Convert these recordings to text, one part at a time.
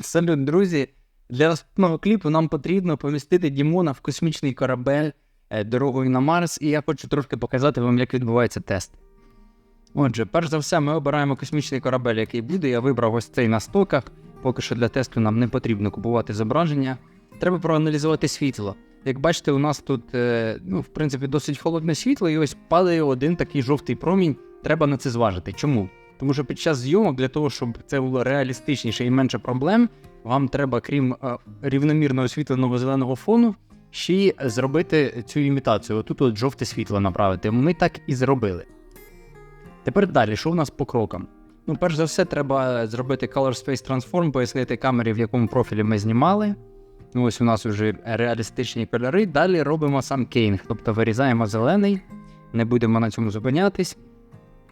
Салют, друзі. Для наступного кліпу нам потрібно помістити Дімона в космічний корабель е, дорогою на Марс, і я хочу трошки показати вам, як відбувається тест. Отже, перш за все, ми обираємо космічний корабель, який буде. Я вибрав ось цей на стоках. Поки що для тесту нам не потрібно купувати зображення. Треба проаналізувати світло. Як бачите, у нас тут, е, ну, в принципі, досить холодне світло, і ось падає один такий жовтий промінь. Треба на це зважити. Чому? Тому що під час зйомок, для того, щоб це було реалістичніше і менше проблем, вам треба, крім е, рівномірно освітленого зеленого фону, ще й зробити цю імітацію. Отут от жовте світло направити. Ми так і зробили. Тепер далі, що у нас по крокам? Ну, перш за все, треба зробити Color Space Transform, пояснити камері, в якому профілі ми знімали. Ну, ось у нас вже реалістичні кольори. Далі робимо сам кейнг, тобто вирізаємо зелений, не будемо на цьому зупинятись.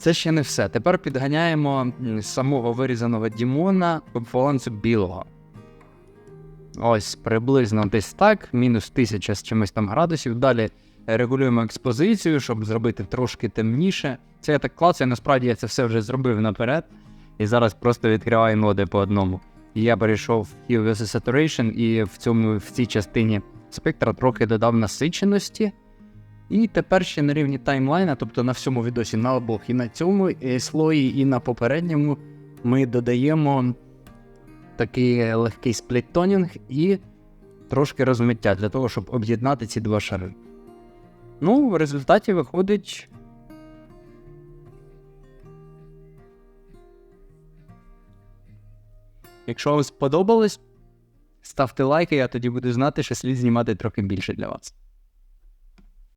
Це ще не все. Тепер підганяємо самого вирізаного Дімона по балансу білого. Ось приблизно десь так, мінус 1000 з чимось там градусів. Далі регулюємо експозицію, щоб зробити трошки темніше. Це я так клацаю, насправді я це все вже зробив наперед. І зараз просто відкриваю ноди по одному. І я перейшов в Hue Saturation і в цьому в цій частині спектра трохи додав насиченості. І тепер ще на рівні таймлайна, тобто на всьому відосі на обох і на цьому е, слої, і на попередньому, ми додаємо такий легкий спліттонінг і трошки розмиття для того, щоб об'єднати ці два шари. Ну, в результаті виходить. Якщо вам сподобалось, ставте лайки, я тоді буду знати, що слід знімати трохи більше для вас.